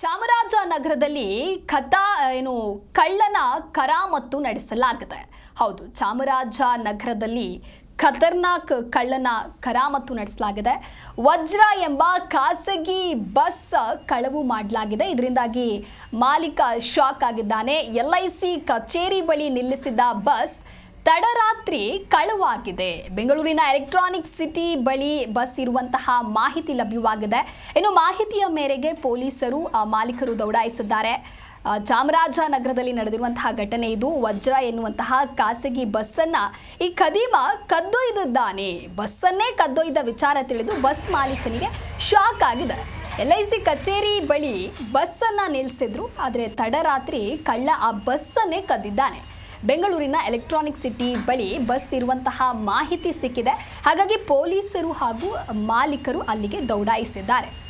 ಚಾಮರಾಜನಗರದಲ್ಲಿ ಕಥಾ, ಏನು, ಕಳ್ಳನ ಕರಾಮತ್ತು ನಡೆಸಲಾಗಿದೆ. ಹೌದು ಚಾಮರಾಜನಗರದಲ್ಲಿ ಖತರ್ನಾಕ್ ಕಳ್ಳನ ಕರಾಮತ್ತು ನಡೆಸಲಾಗಿದೆ. ವಜ್ರ ಎಂಬ ಖಾಸಗಿ ಬಸ್ ಕಳವು ಮಾಡಲಾಗಿದೆ. ಇದರಿಂದಾಗಿ ಮಾಲೀಕ ಶಾಕ್ ಆಗಿದ್ದಾನೆ. ಎಲ್ ಐ ಸಿ ಕಚೇರಿ ಬಳಿ ನಿಲ್ಲಿಸಿದ್ದ ಬಸ್ ತಡರಾತ್ರಿ ಕಳುವಾಗಿದೆ. ಬೆಂಗಳೂರಿನ ಎಲೆಕ್ಟ್ರಾನಿಕ್ ಸಿಟಿ ಬಳಿ ಬಸ್ ಇರುವಂತಹ ಮಾಹಿತಿ ಲಭ್ಯವಾಗಿದೆ. ಇನ್ನು ಮಾಹಿತಿಯ ಮೇರೆಗೆ ಪೊಲೀಸರು ಮಾಲೀಕರು ದೌಡಾಯಿಸಿದ್ದಾರೆ. ಚಾಮರಾಜ ಚಾಮರಾಜನಗರದಲ್ಲಿ ನಡೆದಿರುವಂತಹ ಘಟನೆ ಇದು. ವಜ್ರ ಎನ್ನುವಂತಹ ಖಾಸಗಿ ಬಸ್ಸನ್ನ ಈ ಖದೀಮ ಕದ್ದೊಯ್ದಿದ್ದಾನೆ. ಬಸ್ಸನ್ನೇ ಕದ್ದೊಯ್ದ ವಿಚಾರ ತಿಳಿದು ಬಸ್ ಮಾಲೀಕನಿಗೆ ಶಾಕ್ ಆಗಿದೆ. ಎಲ್ ಐ ಸಿ ಕಚೇರಿ ಬಳಿ ಬಸ್ಸನ್ನು ನಿಲ್ಲಿಸಿದ್ರು ಆದರೆ ತಡರಾತ್ರಿ ಕಳ್ಳ ಆ ಬಸ್ಸನ್ನೇ ಕದ್ದಿದ್ದಾನೆ. ಬೆಂಗಳೂರಿನ ಎಲೆಕ್ಟ್ರಾನಿಕ್ ಸಿಟಿ ಬಳಿ ಬಸ್ ಇರುವಂತಹ ಮಾಹಿತಿ ಸಿಕ್ಕಿದೆ. ಹಾಗಾಗಿ ಪೊಲೀಸರು ಹಾಗೂ ಮಾಲೀಕರು ಅಲ್ಲಿಗೆ ದೌಡಾಯಿಸಿದ್ದಾರೆ.